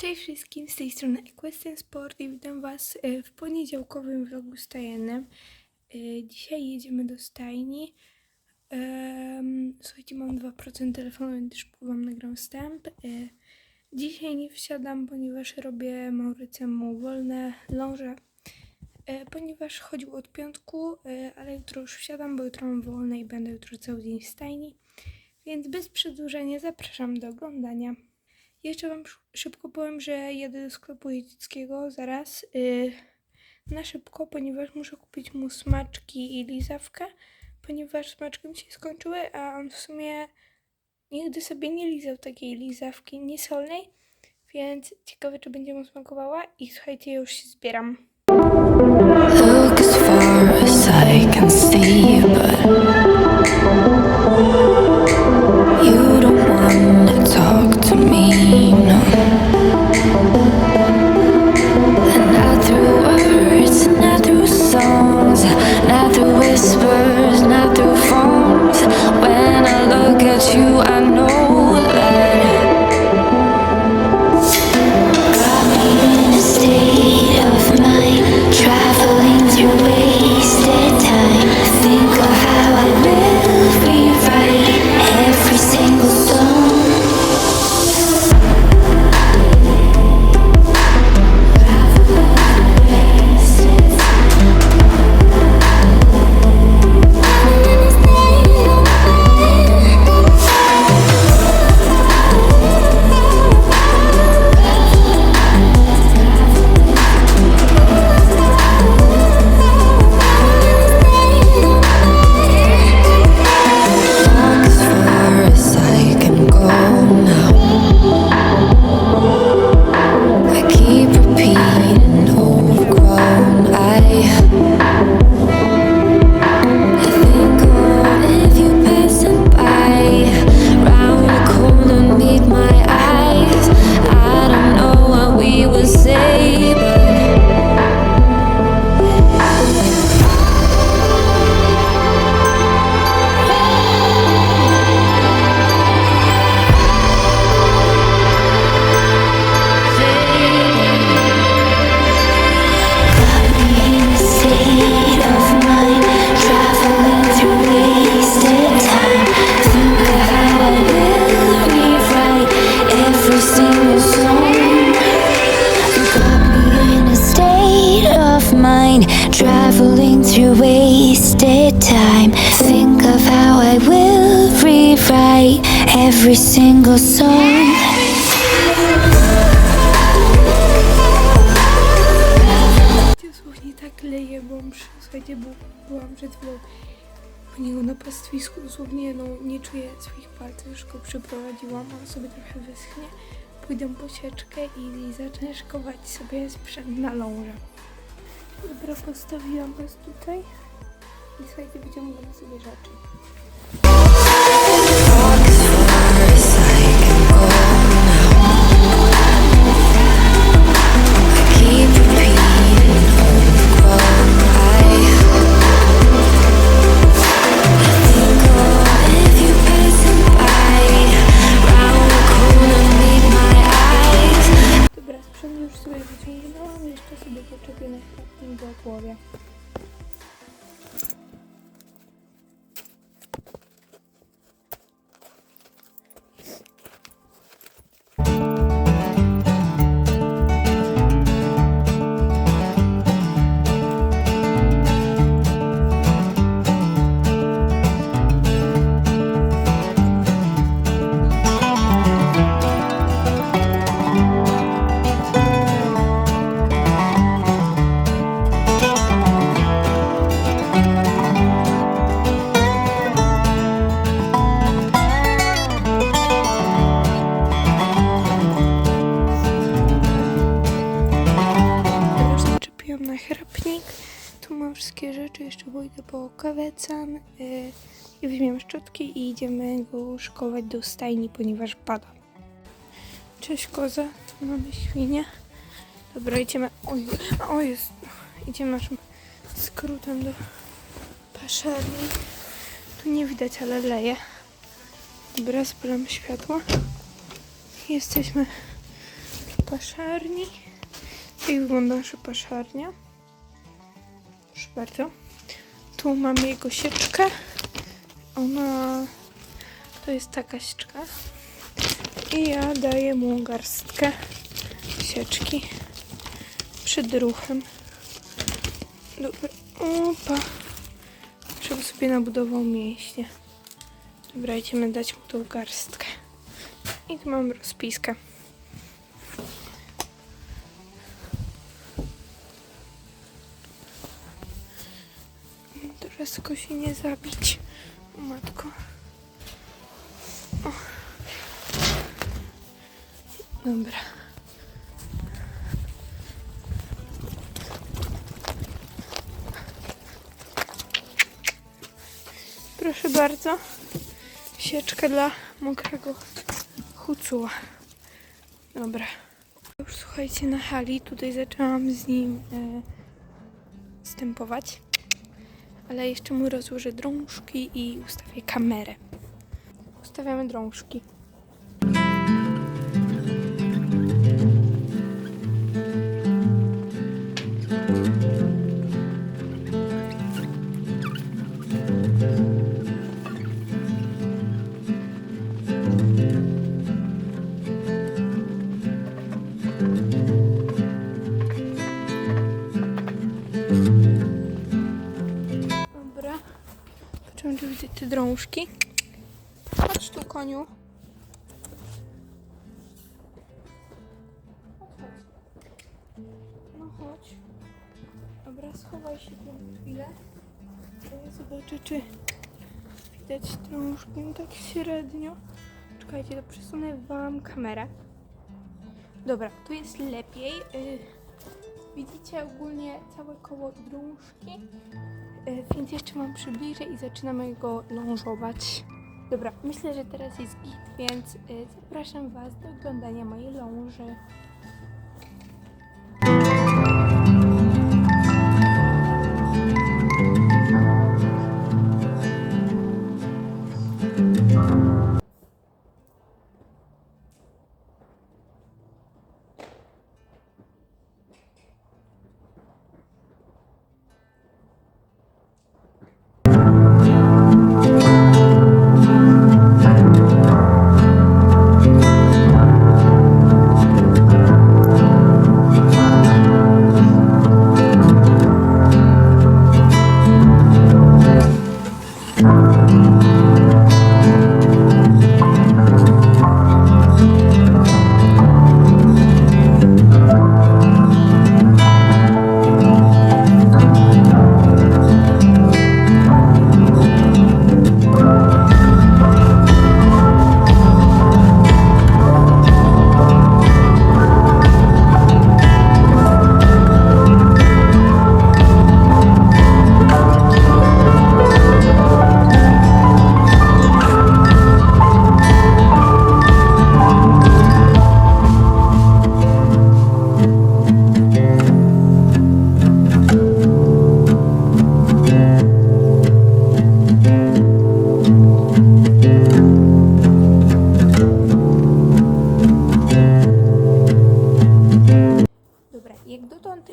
Cześć wszystkim, z tej strony Equestrian Sport i witam Was e, w poniedziałkowym vlogu stajennym. E, Dzisiaj jedziemy do stajni. Słuchajcie, mam 2% telefonu, więc szybko Wam nagram wstęp. E, Dzisiaj nie wsiadam, ponieważ robię Maurycemu wolne ląże, ponieważ chodził od piątku, ale jutro już wsiadam, bo jutro mam wolne i będę jutro cały dzień w stajni. Więc bez przedłużenia zapraszam do oglądania. Jeszcze Wam sz- szybko powiem, że jedę do sklepu jeździeckiego zaraz yy, na szybko, ponieważ muszę kupić mu smaczki i lizawkę, ponieważ smaczki mi się skończyły, a on w sumie nigdy sobie nie lizał takiej lizawki niesolnej, więc ciekawe, czy będzie mu smakowała i słuchajcie, już się zbieram. Look as far as I can see, but every single song. Dosłownie tak leje, bo słuchajcie, byłam przed chwilą u niego na pastwisku, dosłownie no, nie czuję swoich palców, już go przyprowadziłam, on sobie trochę wyschnie, pójdę po sieczkę i zacznę szkować sobie sprzęt na lążę. Dobra, postawiłam was tutaj i słuchajcie, wyciągam sobie rzeczy. Kawecan yy, i weźmiemy szczotki i idziemy go szkować do stajni, ponieważ pada. Cześć koza, tu mamy świnię. Dobra, idziemy. Oj, o jest. Idziemy naszym skrótem do paszerni. Tu nie widać, ale leje. Dobra, spalam światło. Jesteśmy paszarni. Tak wygląda nasza paszarnia. Proszę bardzo. Tu mamy jego sieczkę. Ona to jest taka sieczka. I ja daję mu garstkę sieczki przed ruchem. Dobra. Opa. Żeby sobie nabudował mięśnie. Dobra, idziemy dać mu tą garstkę. I tu mam rozpiskę. Tylko się nie zabić. Matko. Dobra. Proszę bardzo. Sieczka dla mokrego hucuła. Dobra. Już słuchajcie, na hali tutaj zaczęłam z nim e, wstępować. Ale jeszcze mu rozłożę drążki i ustawię kamerę. Ustawiamy drążki. Dobra. Widzę te drążki. Chodź tu, koniu. No chodź. Dobra, schowaj się tu chwilę. Ja zobaczę, czy widać drążki. No tak średnio. Czekajcie, to przesunę wam kamerę. Dobra, tu jest lepiej. Y, widzicie ogólnie całe koło drążki. E, Więc jeszcze Wam przybliżę i zaczynamy go lążować. Dobra, myślę, że teraz jest git, więc e, zapraszam Was do oglądania mojej ląży.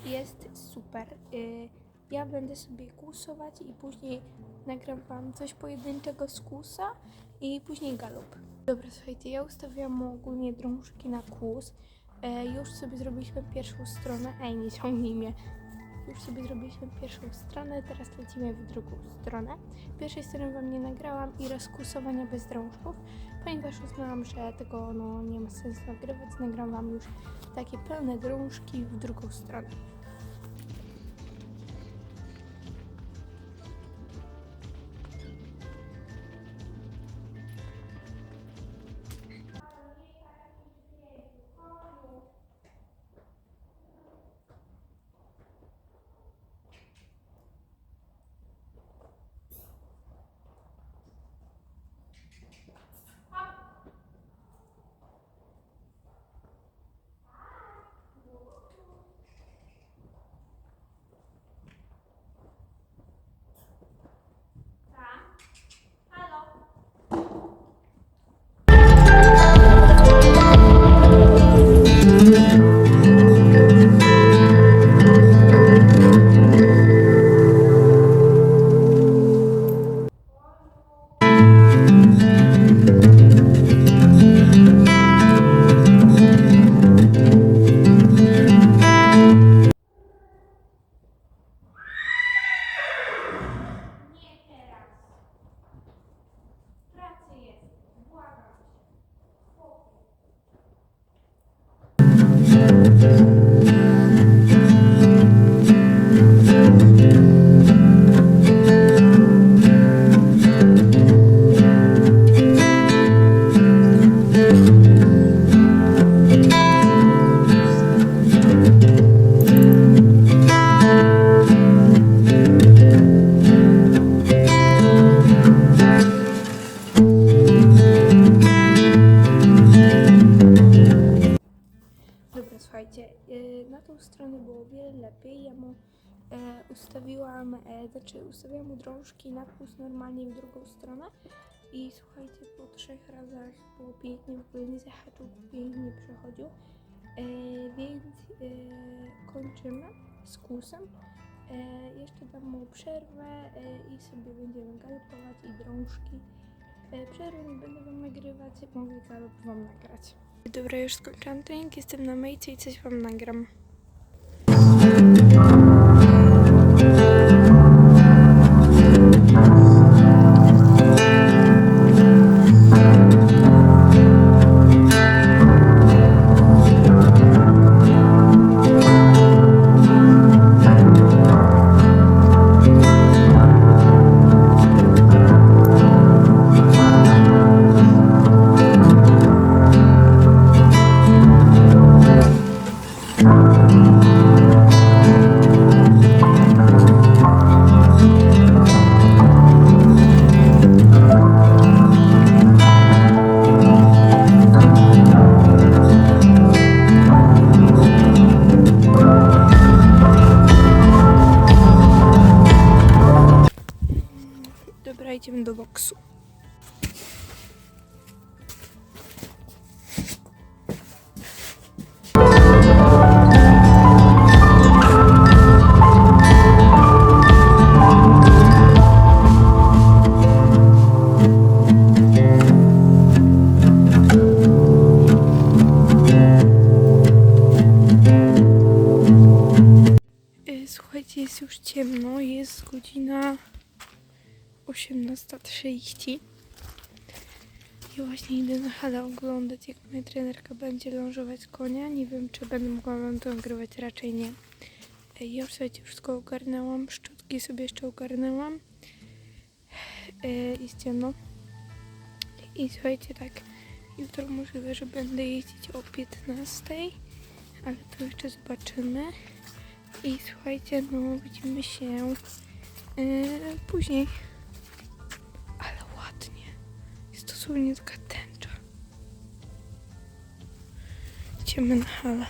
Jest super. Y, Ja będę sobie kłusować i później nagram Wam coś pojedynczego z kłusa i później galop. Dobra, słuchajcie, ja ustawiam ogólnie drążki na kłus. E, Już sobie zrobiliśmy pierwszą stronę. Ej, nie ciągnij mnie. Już sobie zrobiliśmy pierwszą stronę, teraz lecimy w drugą stronę. Pierwszej strony Wam nie nagrałam i rozkłusowania bez drążków, ponieważ uznałam, że tego no, nie ma sensu nagrywać. Nagram Wam już takie pełne drążki w drugą stronę. Dobra, y, na tą stronę było o wiele lepiej. Ja mu e, ustawiłam, e, znaczy ustawiłam mu drążki na plus normalnie w drugą stronę. I słuchajcie, po trzech razach było pięknie, w ogóle nie zahaczył, pięknie przechodził. E, więc e, kończymy z kłusem. E, jeszcze dam mu przerwę e, i sobie będziemy galopować i drążki. E, przerwy nie będę wam nagrywać, mogę galop wam nagrać. Dobra, już skończyłam trening, jestem na myjce i coś wam nagram. Dobra, jest już ciemno, jest godzina 18.30 i właśnie idę na halę oglądać, jak moja trenerka będzie lążować konia. Nie wiem, czy będę mogła wam to nagrywać, raczej nie. Ja w słuchajcie wszystko ogarnęłam, szczotki sobie jeszcze ogarnęłam. Jest ciemno. I słuchajcie, tak, jutro możliwe, że będę jeździć o 15.00, ale to jeszcze zobaczymy. I słuchajcie, no widzimy się yy, później. Ale ładnie. Jest dosłownie taka tęcza. Idziemy na halę.